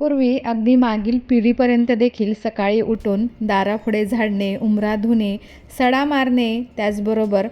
पूर्वी अगदी मागील पिढीपर्यंत देखील सकाळी उठून दारापुढे झाडणे उंबरा धुणे सडा मारणे त्याचबरोबर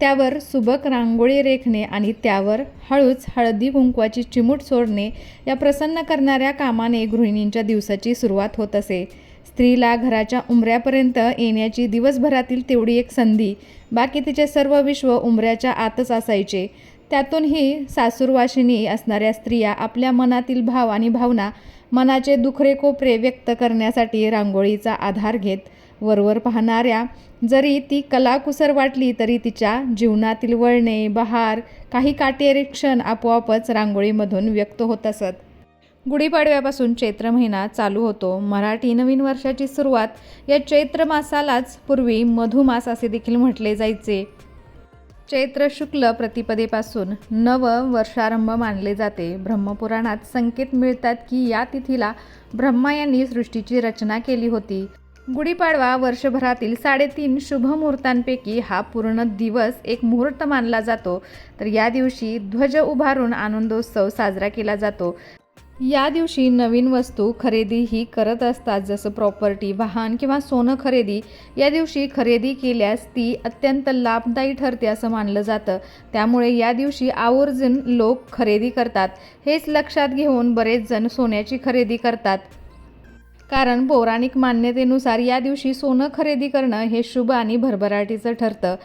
त्यावर सुबक रांगोळी रेखणे आणि त्यावर हळूच हळदी कुंकवाची चिमूट सोडणे या प्रसन्न करणाऱ्या कामाने गृहिणींच्या दिवसाची सुरुवात होत असे. स्त्रीला घराच्या उंबऱ्यापर्यंत येण्याची दिवसभरातील तेवढी एक संधी बाकी तिचे सर्व विश्व उंबऱ्याच्या आतच असायचे. त्यातूनही सासूरवाशिनी असणाऱ्या स्त्रिया आपल्या मनातील भाव आणि भावना मनाचे दुखरे कोपरे व्यक्त करण्यासाठी रांगोळीचा आधार घेत वरवर पाहणाऱ्या जरी ती कलाकुसर वाटली तरी तिच्या जीवनातील वळणे बहार काही काटेरी क्षण आपोआपच रांगोळीमधून व्यक्त होत असत. गुढीपाडव्यापासून चैत्र महिना चालू होतो. मराठी नवीन वर्षाची सुरुवात या चैत्र मासालाच. पूर्वी मधुमास असे देखील म्हटले जायचे. चैत्र शुक्ल प्रतिपदेपासून नव वर्षारंभ मानले जाते. ब्रह्मपुराणात संकेत मिळतात की या तिथीला ब्रह्मा यांनी सृष्टीची रचना केली होती. गुढीपाडवा वर्षभरातील साडेतीन शुभ मुहूर्तांपैकी हा पूर्ण दिवस एक मुहूर्त मानला जातो. तर या दिवशी ध्वज उभारून आनंदोत्सव साजरा केला जातो. या दिवशी नवीन वस्तू खरेदी ही करत असतात जसं प्रॉपर्टी वाहन किंवा सोनं खरेदी. या दिवशी खरेदी केल्यास ती अत्यंत लाभदायी ठरते असं मानलं जातं. त्यामुळे या दिवशी आवर्जून लोक खरेदी करतात. हेच लक्षात घेऊन बरेच जण सोन्याची खरेदी करतात. कारण पौराणिक मान्यतेनुसार या दिवशी सोनं खरेदी करणं हे शुभ आणि भरभराटीचं ठरतं.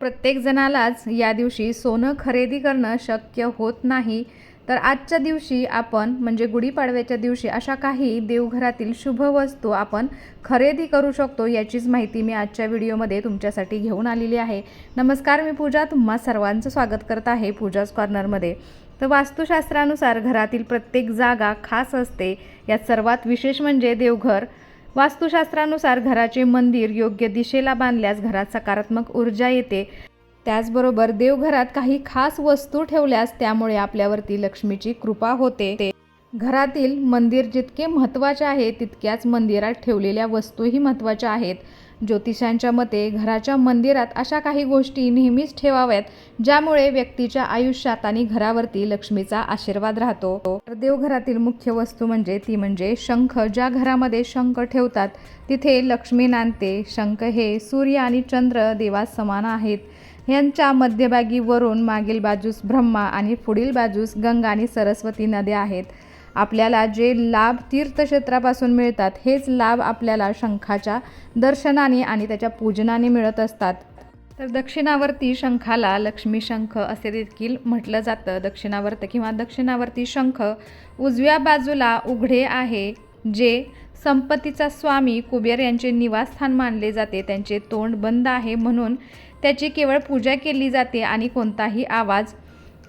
प्रत्येक जणालाच या दिवशी सोनं खरेदी करणं शक्य होत नाही. तर आजच्या दिवशी आपण म्हणजे गुढीपाडव्याच्या दिवशी अशा काही देवघरातील शुभ वस्तू आपण खरेदी करू शकतो याचीच माहिती मी आजच्या व्हिडिओमध्ये तुमच्यासाठी घेऊन आलेली आहे. नमस्कार मी पूजा. तुम्हा सर्वांचं स्वागत करत आहे पूजाज कॉर्नरमध्ये. तर वास्तुशास्त्रानुसार घरातील प्रत्येक जागा खास असते. यात सर्वात विशेष म्हणजे देवघर. वास्तुशास्त्रानुसार घराचे मंदिर योग्य दिशेला बांधल्यास घरात सकारात्मक ऊर्जा येते. त्याचबरोबर देवघरात काही खास वस्तू ठेवल्यास त्यामुळे आपल्यावरती लक्ष्मीची कृपा होते. घरातील मंदिर जितके महत्त्वाचे आहे तितक्याच मंदिरात ठेवलेल्या वस्तूही महत्त्वाच्या आहेत. ज्योतिषांच्या मते घराच्या मंदिरात अशा काही गोष्टी नेहमीच ठेवाव्यात ज्यामुळे व्यक्तीच्या आयुष्यात आणि घरावरती लक्ष्मीचा आशीर्वाद राहतो. तर देवघरातील मुख्य वस्तू म्हणजे ती म्हणजे शंख. ज्या घरामध्ये शंख ठेवतात तिथे लक्ष्मी नांदते. शंख हे सूर्य आणि चंद्र देवास समान आहेत. यांच्या मध्यभागी वरून मागील बाजूस ब्रह्मा आणि पुढील बाजूस गंगा आणि सरस्वती नद्या आहेत. आपल्याला जे लाभ तीर्थक्षेत्रापासून मिळतात हेच लाभ आपल्याला शंखाच्या दर्शनाने आणि त्याच्या पूजनाने मिळत असतात. तर दक्षिणावर्ती शंखाला लक्ष्मी शंख असे देखील म्हटलं जातं. दक्षिणावर्त किंवा दक्षिणावर्ती शंख उजव्या बाजूला उघडे आहे जे संपत्तीचा स्वामी कुबेर यांचे निवासस्थान मानले जाते. त्यांचे तोंड बंद आहे म्हणून त्याची केवळ पूजा केली जाते आणि कोणताही आवाज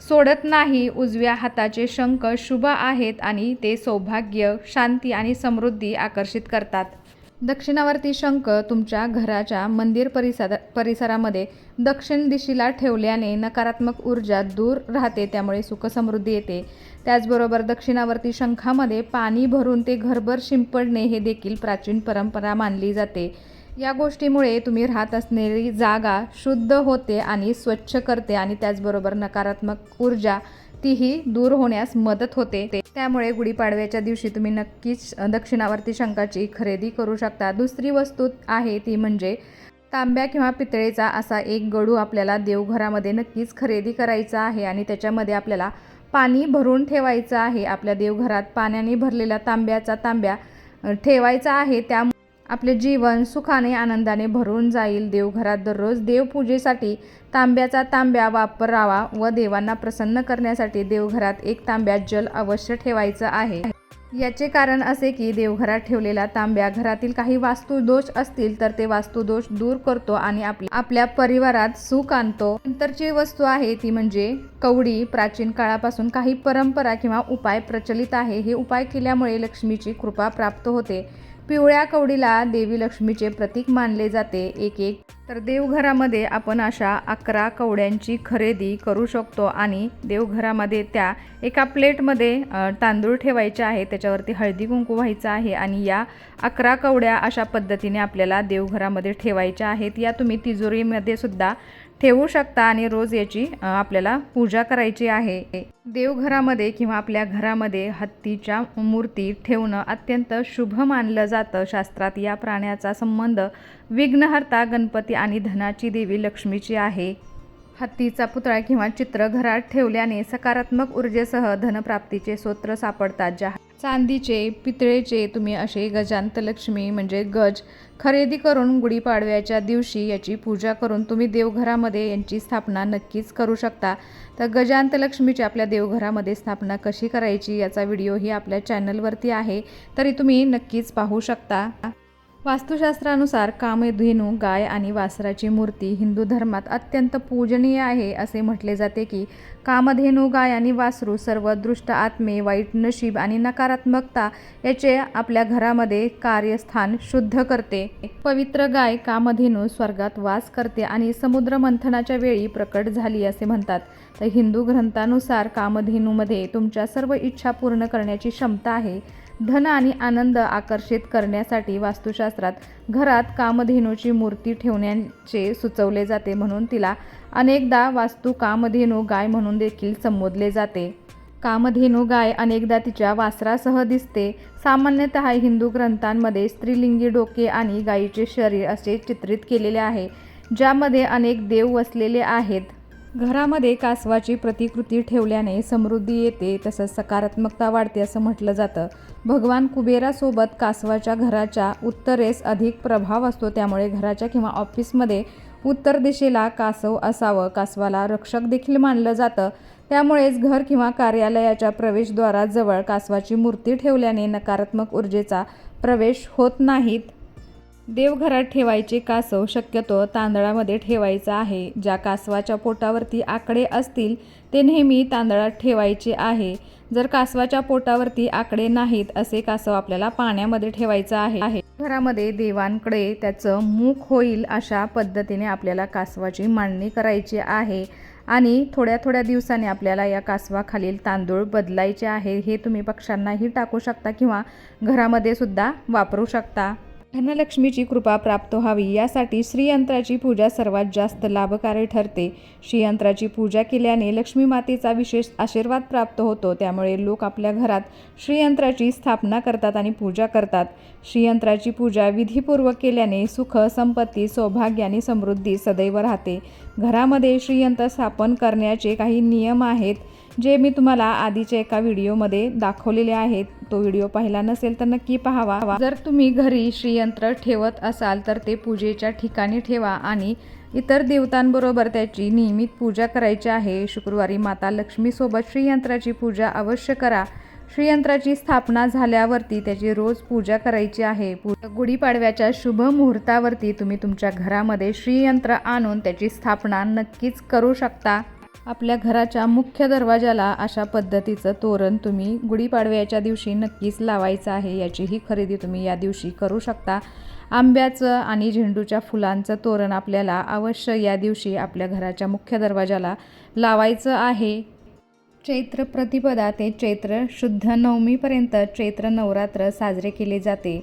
सोडत नाही. उजव्या हाताचे शंख शुभ आहेत आणि ते सौभाग्य शांती आणि समृद्धी आकर्षित करतात. दक्षिणावर्ती शंख तुमच्या घराच्या मंदिर परिसर परिसरामध्ये दक्षिण दिशेला ठेवल्याने नकारात्मक ऊर्जा दूर राहते त्यामुळे सुखसमृद्धी येते. त्याचबरोबर दक्षिणावर्ती शंखामध्ये पाणी भरून ते घरभर शिंपडणे हे देखील प्राचीन परंपरा मानली जाते. या गोष्टीमुळे तुम्ही राहत असणारी जागा शुद्ध होते आणि स्वच्छ करते आणि त्याचबरोबर नकारात्मक ऊर्जा तीही दूर होण्यास मदत होते. त्यामुळे गुढीपाडव्याच्या दिवशी तुम्ही नक्कीच दक्षिणावर्ती शंखाची खरेदी करू शकता. दुसरी वस्तू आहे ती म्हणजे तांब्या किंवा पितळेचा असा एक गडू आपल्याला देवघरामध्ये नक्कीच खरेदी करायचा आहे आणि त्याच्यामध्ये आपल्याला पाणी भरून ठेवायचं आहे. आपल्या देवघरात पाण्याने भरलेला तांब्याचा तांब्या ठेवायचा आहे. त्या आपले जीवन सुखाने आनंदाने भरून जाईल. देवघरात दररोज देवपूजेसाठी तांब्याचा तांब्या वापरावा व देवांना प्रसन्न करण्यासाठी देवघरात एक तांब्यात जल अवश्य ठेवायचं आहे. याचे कारण असे की देवघरात ठेवलेला तांब्या घरातील काही वास्तुदोष असतील तर ते वास्तुदोष दूर करतो आणि आपल्या आपल्या परिवारात सुख आणतो. नंतरची वस्तू आहे ती म्हणजे कवडी. प्राचीन काळापासून काही परंपरा किंवा उपाय प्रचलित आहे. हे उपाय केल्यामुळे लक्ष्मीची कृपा प्राप्त होते. पिवळ्या कवडीला देवी लक्ष्मीचे प्रतीक मानले जाते. एक एक. तर देवघरामध्ये आपण अशा अकरा कवड्यांची खरेदी करू शकतो आणि देवघरामध्ये त्या एका प्लेटमध्ये तांदूळ ठेवायचे आहे. त्याच्यावरती हळदी कुंकू व्हायचं आहे आणि या अकरा कवड्या अशा पद्धतीने आपल्याला देवघरामध्ये ठेवायच्या आहेत. या तुम्ही तिजोरीमध्ये सुद्धा ठेवू शकता आणि रोज याची आपल्याला पूजा करायची आहे. देवघरामध्ये किंवा आपल्या घरामध्ये हत्तीच्या मूर्ती ठेवणं अत्यंत शुभ मानलं जातं. शास्त्रात या प्राण्याचा संबंध विघ्नहर्ता गणपती आणि धनाची देवी लक्ष्मीची आहे. हत्तीचा पुतळा किंवा चित्र घरात ठेवल्याने सकारात्मक ऊर्जेसह धनप्राप्तीचे स्तोत्र सापडतात ज्या चांदीचे पितळेचे तुम्ही असे गजांतलक्ष्मी म्हणजे गज खरेदी करून गुढीपाडव्याच्या दिवशी याची पूजा करून तुम्ही देवघरामध्ये यांची स्थापना नक्कीच करू शकता. तर गजांतलक्ष्मीची आपल्या देवघरामध्ये स्थापना कशी करायची याचा व्हिडिओही आपल्या चॅनलवरती आहे तरी तुम्ही नक्कीच पाहू शकता. वास्तुशास्त्रानुसार कामधेनू गाय आणि वासराची मूर्ती हिंदू धर्मात अत्यंत पूजनीय आहे असे म्हटले जाते की कामधेनू गाय आणि वासरू सर्व दृष्ट आत्मे वाईट नशीब आणि नकारात्मकता याचे आपल्या घरामध्ये कार्यस्थान शुद्ध करते. पवित्र गाय कामधेनू स्वर्गात वास करते आणि समुद्र मंथनाच्या वेळी प्रकट झाली असे म्हणतात. तर हिंदू ग्रंथानुसार कामधेनूमध्ये तुमच्या सर्व इच्छा पूर्ण करण्याची क्षमता आहे. धन आणि आनंद आकर्षित करण्यासाठी वास्तुशास्त्रात घरात कामधेनूची मूर्ती ठेवण्याचे सुचवले जाते म्हणून तिला अनेकदा वास्तू कामधेनू गाय म्हणून देखील संबोधले जाते. कामधेनू गाय अनेकदा तिच्या वासरासह दिसते. सामान्यतः हिंदू ग्रंथांमध्ये स्त्रीलिंगी डोके आणि गायीचे शरीर असे चित्रित केलेले आहे ज्यामध्ये अनेक देव वसलेले आहेत. घरामध्ये कासवाची प्रतिकृती ठेवल्याने समृद्धी येते तसंच सकारात्मकता वाढते असं म्हटलं जातं. भगवान कुबेरासोबत कासवाच्या घराच्या उत्तरेस अधिक प्रभाव असतो त्यामुळे घराच्या किंवा ऑफिसमध्ये उत्तर दिशेला कासव असावं कासवाला रक्षक देखील मानलं जातं. त्यामुळेच घर किंवा कार्यालयाच्या प्रवेशद्वाराजवळ कासवाची मूर्ती ठेवल्याने नकारात्मक ऊर्जेचा प्रवेश होत नाहीत देवघरात ठेवायचे कासव शक्यतो तांदळामध्ये ठेवायचं आहे. ज्या कासवाच्या पोटावरती आकडे असतील ते नेहमी तांदळात ठेवायचे आहे. जर कासवाच्या पोटावरती आकडे नाहीत असे कासव आपल्याला पाण्यामध्ये ठेवायचं आहे. आहे. घरामध्ये देवांकडे त्याचं मुख होईल अशा पद्धतीने आपल्याला कासवाची मांडणी करायची आहे. आणि थोड्या थोड्या दिवसांनी आपल्याला या कासवाखालील तांदूळ बदलायचे आहे हे तुम्ही पक्ष्यांनाही टाकू शकता किंवा घरामध्ये सुद्धा वापरू शकता. धनलक्ष्मीची कृपा प्राप्त व्हावी. यासाठी श्रीयंत्राची पूजा सर्वात जास्त लाभकारी ठरते. श्रीयंत्राची पूजा केल्याने लक्ष्मी मातेचा विशेष आशीर्वाद प्राप्त होतो. त्यामुळे लोक आपल्या घरात श्रीयंत्राची स्थापना करतात आणि पूजा करतात. श्रीयंत्राची पूजा विधीपूर्वक केल्याने सुख संपत्ती सौभाग्य आणि समृद्धी सदैव राहते. घरामध्ये श्रीयंत्र स्थापन करण्याचे काही नियम आहेत जे मी तुम्हाला आधीच्या एका व्हिडिओमध्ये दाखवलेले आहेत. तो व्हिडिओ पाहिला नसेल तर नक्की पाहावा. जर तुम्ही घरी श्रीयंत्र ठेवत असाल तर ते पूजेच्या ठिकाणी ठेवा आणि इतर देवतांबरोबर त्याची नियमित पूजा करायची आहे. शुक्रवारी माता लक्ष्मीसोबत श्रीयंत्राची पूजा अवश्य करा. श्रीयंत्राची स्थापना झाल्यावरती त्याची रोज पूजा करायची आहे. पु- गुढीपाडव्याच्या शुभ मुहूर्तावरती तुम्ही तुमच्या घरामध्ये श्रीयंत्र आणून त्याची स्थापना नक्कीच करू शकता. आपल्या घराच्या मुख्य दरवाजाला अशा पद्धतीचं तोरण तुम्ही गुढीपाडव्याच्या दिवशी नक्कीच लावायचं आहे. याचीही खरेदी तुम्ही या दिवशी करू शकता. आंब्याचं आणि झेंडूच्या फुलांचं तोरण आपल्याला अवश्य या दिवशी आपल्या घराच्या मुख्य दरवाजाला लावायचं आहे. चैत्र प्रतिपदा ते चैत्र शुद्ध नवमीपर्यंत चैत्र नवरात्र साजरे केले जाते.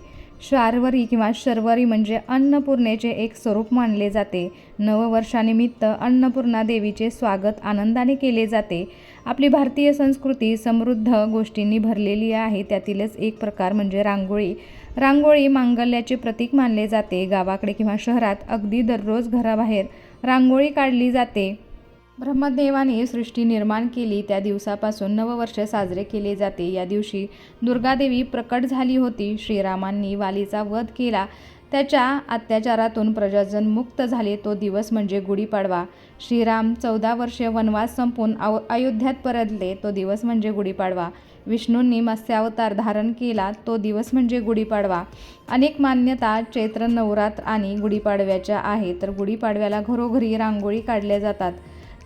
शारवरी किंवा शर्वरी म्हणजे अन्नपूर्णेचे एक स्वरूप मानले जाते. नववर्षानिमित्त अन्नपूर्णा देवीचे स्वागत आनंदाने केले जाते. आपली भारतीय संस्कृती समृद्ध गोष्टींनी भरलेली आहे. त्यातीलच एक प्रकार म्हणजे रांगोळी. रांगोळी मांगल्याचे प्रतीक मानले जाते. गावाकडे किंवा शहरात अगदी दररोज घराबाहेर रांगोळी काढली जाते. ब्रह्मदेवाने सृष्टी निर्माण केली. त्या दिवसापासून नववर्ष साजरे केले जाते. या दिवशी दुर्गादेवी प्रकट झाली होती. श्रीरामांनी वालीचा वध केला. त्याच्या अत्याचारातून प्रजाजन मुक्त झाले. तो दिवस म्हणजे गुढीपाडवा. श्रीराम चौदा वर्षे वनवास संपून अव अयोध्यात परतले. तो दिवस म्हणजे गुढीपाडवा. विष्णूंनी मत्स्यावतार धारण केला. तो दिवस म्हणजे गुढीपाडवा. अनेक मान्यता चैत्र नवरात्र आणि गुढीपाडव्याच्या आहे. तर गुढीपाडव्याला घरोघरी रांगोळी काढल्या जातात.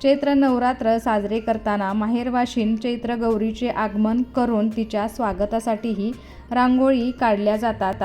चैत्र नवरात्र साजरे करताना माहेरवाशीन चैत्र गौरीचे आगमन करून तिच्या स्वागतासाठीही रांगोळी काढल्या जातात.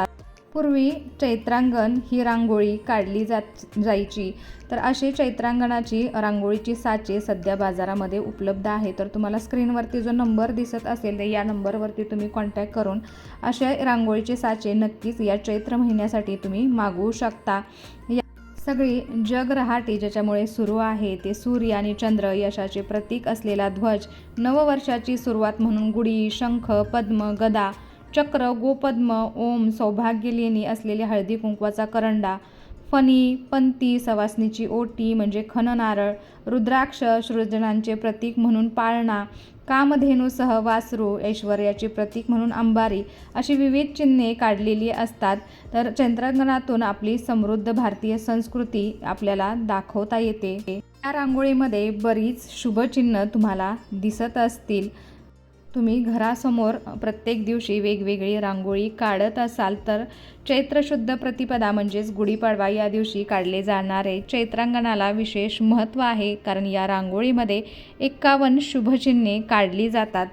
पूर्वी चैत्रांगण ही रांगोळी काढली जात जायची. तर अशी चैत्रांगणाची रांगोळीची साचे सध्या बाजारामध्ये उपलब्ध आहे तर तुम्हाला स्क्रीनवरती जो नंबर दिसत असेल तर या नंबरवरती तुम्ही कॉन्टॅक्ट करून असे रांगोळीचे साचे नक्कीच या चैत्र महिन्यासाठी तुम्ही मागवू शकता. या सगळी जग रहाटी ज्याच्यामुळे सुरू आहे ते सूर्य आणि चंद्र यशाचे प्रतीक असलेला ध्वज नववर्षाची सुरुवात म्हणून गुढी शंख पद्म गदा चक्र गोपद्म ओम सौभाग्य लेणी असलेले हळदी कुंकवाचा करंडा फणी पंती सवासनीची ओटी म्हणजे खन नारळ रुद्राक्ष सृजनांचे प्रतीक म्हणून पाळणा कामधेनूसह वासरू ऐश्वर्याचे प्रतीक म्हणून अंबारी अशी विविध चिन्हे काढलेली असतात. तर चंद्रांगणातून आपली समृद्ध भारतीय संस्कृती आपल्याला दाखवता येते. या रांगोळीमध्ये बरीच शुभचिन्ह तुम्हाला दिसत असतील. तुम्ही घरासमोर प्रत्येक दिवशी वेगवेगळी रांगोळी काढत असाल तर चैत्रशुद्ध प्रतिपदा म्हणजेच गुढीपाडवा या दिवशी काढले जाणारे चैत्रांगणाला विशेष महत्त्व आहे. कारण या रांगोळीमध्ये एक्कावन्न शुभचिन्हे काढली जातात.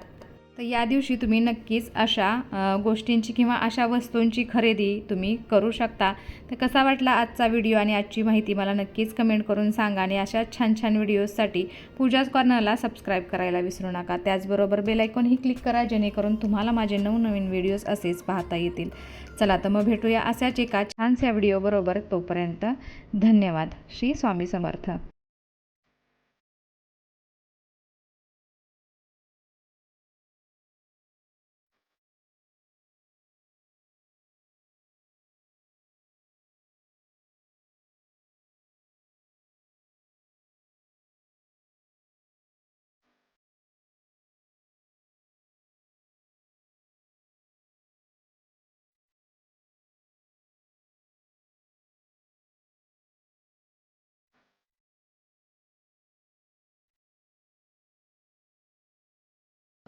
तर या दिवशी तुम्ही नक्कीच अशा गोष्टींची किंवा अशा वस्तूंची खरेदी तुम्ही करू शकता. तर कसा वाटला आजचा व्हिडिओ आणि आजची माहिती मला नक्कीच कमेंट करून सांगा आणि अशा छान छान व्हिडिओजसाठी पूजाच कॉर्नरला सबस्क्राईब करायला विसरू नका. त्याचबरोबर बेलायकॉनही क्लिक करा जेणेकरून तुम्हाला माझे नवनवीन व्हिडिओज असेच पाहता येतील. चला तर मग भेटूया अशाच एका छानशा व्हिडिओबरोबर. तोपर्यंत धन्यवाद. श्री स्वामी समर्थ.